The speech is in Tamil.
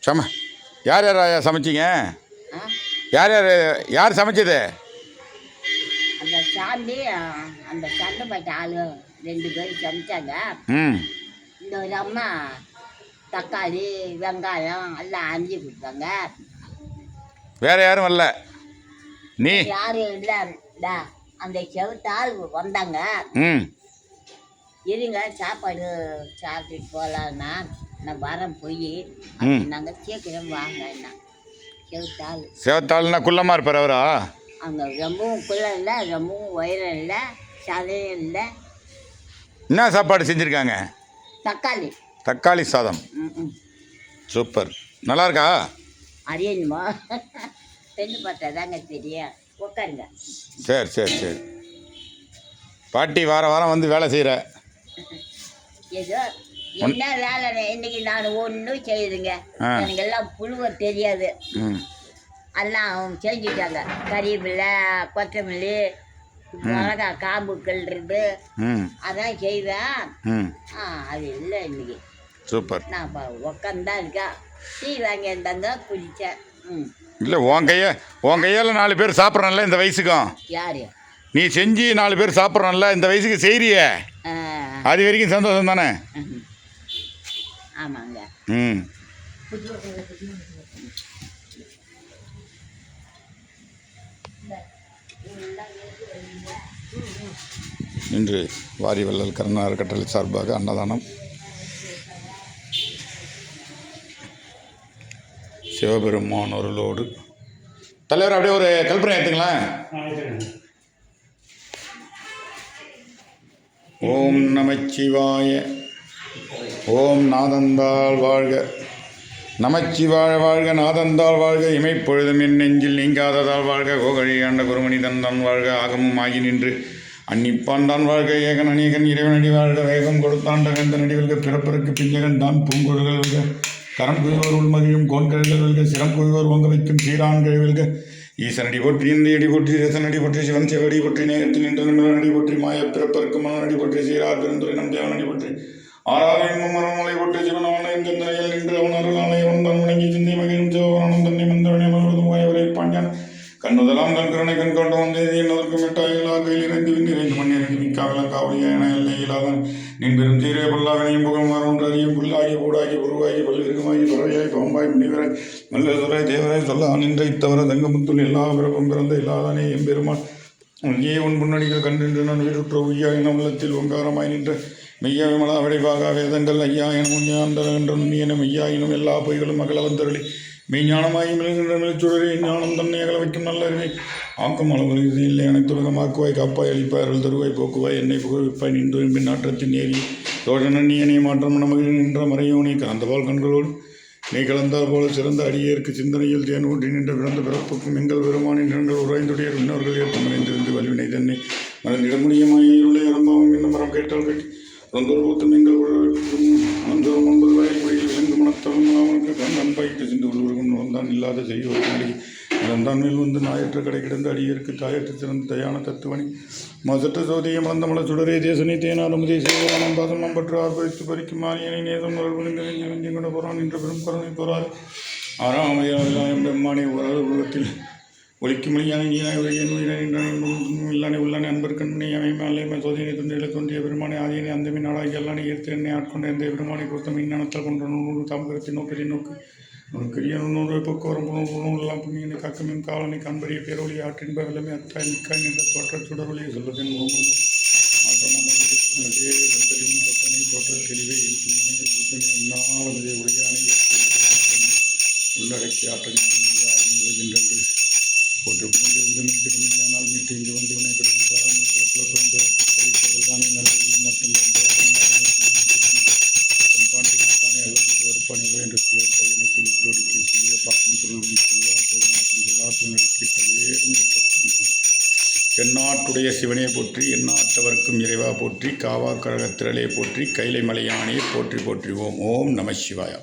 சம. யார் யார் ஐயா சமைச்சிங்க? யார் யார் யார் சமைச்சது? அந்த ஆ, அந்த சண்டைப்பட்ட ஆளு ரெண்டு பேரும் சமைச்சாங்க. ம். இந்த ஒரு அம்மா தக்காளி வெங்காயம் எல்லாம் அரிஞ்சு கொடுத்தாங்க. வேற யாரும் வரல. நீ? யாரும் இல்லை. அந்த செவத்தாள் வந்தாங்க. ம். இருங்க சாப்பாடு சாப்பிட்டுட்டு போகலான்னா நான் வரேன் போய். நாங்கள் சீக்கிரம் வாங்க என்ன. செவத்தாள் சேவத்தாள்னா குள்ளமாக இருப்பார் அவரா? அங்கே ரொம்பவும் குள்ளம் இல்லை ரொம்பவும் உயரம் இல்லை சதையும் இல்லை. என்ன சாப்பாடு செஞ்சுருக்காங்க? தக்காளி. தக்காளி சாதம். சூப்பர். நல்லா இருக்கா அறியணுமா பெண்ணு பார்த்தா தாங்க தெரியும். உட்காருங்க சரி சரி சரி. பாட்டி வார வாரம் வந்து வேலை செய்கிற ஏதோ என்ன வேலை இன்னைக்கு நான் ஒன்றும் செய்யுதுங்க ஆ. எனக்கு எல்லாம் புழுவ தெரியாது. எல்லாம் செஞ்சுட்டாங்க. கறிவேப்பிலை கொத்தமல்லி மிளகா காம்பு கிள்றது ம். அதான் செய்வேன். ஆ அது இல்லை இன்னைக்கு. சூப்பர். நான் உக்காந்தான் இருக்கா? டீ வாங்கி இருந்தாங்க குடித்தேன். ம். இல்லை உன் கைய உன் கையால் நாலு பேர் சாப்பிட்றோம்ல இந்த வயசுக்கும். யார்? நீ செஞ்சு நாலு பேர் சாப்பிட்றோம்ல இந்த வயசுக்கு செய்கிறியே அது வரைக்கும் சந்தோஷம் தானே? ஆமாங்க. ம். இன்று வாரி வள்ளல் கருணா அறக்கட்டளை சார்பாக அன்னதானம். சிவபெருமான் அருளோடு தலைவர் அப்படியே ஒரு கல்பனை எடுத்துங்களேன். ஓம் நமச்சிவாய ஓம் நாதந்தாள் வாழ்க. நமச்சிவாழ வாழ்க நாதந்தாள் வாழ்க. இமைப்பொழுதும் என் நெஞ்சில் நீங்காததால் வாழ்க. கோகழி ஆண்ட குருமனிதன் தான் வாழ்க. ஆகமும் ஆகி நின்று அன்னிப்பான் தான் வாழ்க. ஏகன் அநேகன் இறைவனடி வாழ்க. வேகம் கொடுத்தாண்ட வேந்த நடிவல்க பிறப்பருக்கு பிஞ்சகன் தான் பூங்கொழுகள் கரம் குய்வோர் உள்மகிழும் கோன்கழுகள் சிறம் சிரம் குய்வோர் வைக்கும் சீரான் கழிவெல்க. ஈசனடி போற்றி இந்தியடி போற்றி ரசனடி போற்றி சிவன் சிவடி போற்றி நேரத்தில் நின்ற நிமிடனடி போற்றி மாய பிறப்பருக்கு மனநடி போற்றி சீரார் பெருந்துரை நம் தேவனடி போற்றி ஆறாவின் மரமலை போற்றி சிவன் அவனை நிலையில் நின்று அவன் அருளாலை வந்தான் வணங்கி சிந்தை மகிழும் சிவபுராணம் தன்னை மந்தவனை முழுவதும் வாயவரை பாஞ்சான் கண்ணுதலாம் தன் கருணை கண் கொண்டு வந்தது மிக்காவில தீரே என எல்லை இல்லாதான் நின் புகழ் மரம் அறியும் புல்லாகி பூடாகி புருவாகி பல்விருகமாகி பறவையாய் பாம்பாய் முனிவராய் மல்லதுராய் தேவராய் சொல்ல நின்ற இத்தவர தங்கமுத்துள் எல்லா பிறப்பும் பிறந்த இல்லாதானே எம்பெருமான். அங்கே உன் முன்னணிகள் கண்டின்று நான் வீடுற்ற உய்யா என உள்ளத்தில் ஒங்காரமாய் நின்ற மெய்யா விமலா விடைவாக வேதங்கள் ஐயா என முஞ்ஞாந்த என்ற நுண்ணியன மெய்யா எனும் எல்லா பொய்களும் அகலவந்தரளி மெய்ஞானமாகி மிளகின்ற மெளிச்சுடரே ஞானம் தன்னை அகல வைக்கும் நல்லறிவை ஆக்கும் அளவு இல்லை. அனைத்துலகமாக்குவாய் காப்பாய் அளிப்பாய் அருள் தருவாய் போக்குவாய் என்னை புகழ்விப்பாய் நின்று பின் நாற்றத்தின் நேரி தோழன் நீ மாற்றம் நமக்கு நின்ற மறையோனி கலந்தபால் கண்களோடு. நீ கலந்தால் போல சிறந்த அடியேற்கு சிந்தனையில் தேன் ஊன்றி நின்ற பிறந்த பிறப்புக்கும் எங்கள் பெருமானின் நிறங்கள் உராய்ந்துடைய இன்னொருகள் ஏற்ப மறைந்திருந்து வலிவினை தன்னை. மறந்திடமுடியமாய் இருளை அரம்பாவும் இன்னும் மரம் கேட்டால் கட்டி ரொம்ப எங்கள் அனந்தரம் ஒன்பது வரை விலங்கு அவனுக்கு கண்டன் பயிட்டு சென்று உள்ளுருகும் நோந்தான் இல்லாத செய்வோம் இழந்தான் மேல் வந்து நாயற்ற கடை கிடந்த அடியருக்கு தாயற்று சிறந்த தயான தத்துவனி. மசற்ற சோதியை மலந்தமல சுடரே தேசனி தேனாரமுதே சேவரானம் பாதம் நம்பற்று ஆர்ப்பரித்து பறிக்கும் மாரியனை நேசம் உணர்வு நெஞ்சங்கொண்ட போறான் என்ற பெரும் கருணை போறார் ஆறாமையாம் பெம்மானை ஒரு உலகத்தில் ஒலிக்கும் மொழியான நீனாய் உரையன் இல்லானே உள்ளானே அன்பர் கண்ணனை அமைமை அல்லைமை சோதனை தொன்றில தோன்றிய பெருமானை ஆதியனை அந்தமே நாடாகி எல்லானே ஏற்று என்னை ஆட்கொண்ட எந்த பெருமானை கொடுத்த மீனானத்தால் கொண்ட நூறு தாமகரத்தை நோக்கி நோக்கு. ஒரு நூறு போக்குவரம் எல்லாம் புண்ணியனை காக்கமின் காலனை காண்பறிய பேரொழி ஆற்றின்ப வெள்ளமே அத்தாய் மிக்காய் என்ற தோற்ற சுடரொழியை சொல்வதன் மூலம் மாற்றமும் அதே போட்டு கொண்டிருந்து மீட்டிருந்தால் மீட்டு இங்கு வந்து வினைபெறும் சாராமிக்க புலத்தோன் பிறப்பானே நல்லது மற்றும் பாண்டி நாட்டானே அல்லது வெறுப்பானே உயர்ந்து சொல்லுவோம் சொல்லி திருவடிக்கு சொல்லிய பொருளும் சொல்லாத்து தென்னாட்டுடைய சிவனே போற்றி எந்நாட்டவர்க்கும் இறைவா போற்றி காவா கழகத்திரளே போற்றி கைலை மலையானே போற்றி போற்றிவோம். ஓம் ஓம் நம சிவாயா.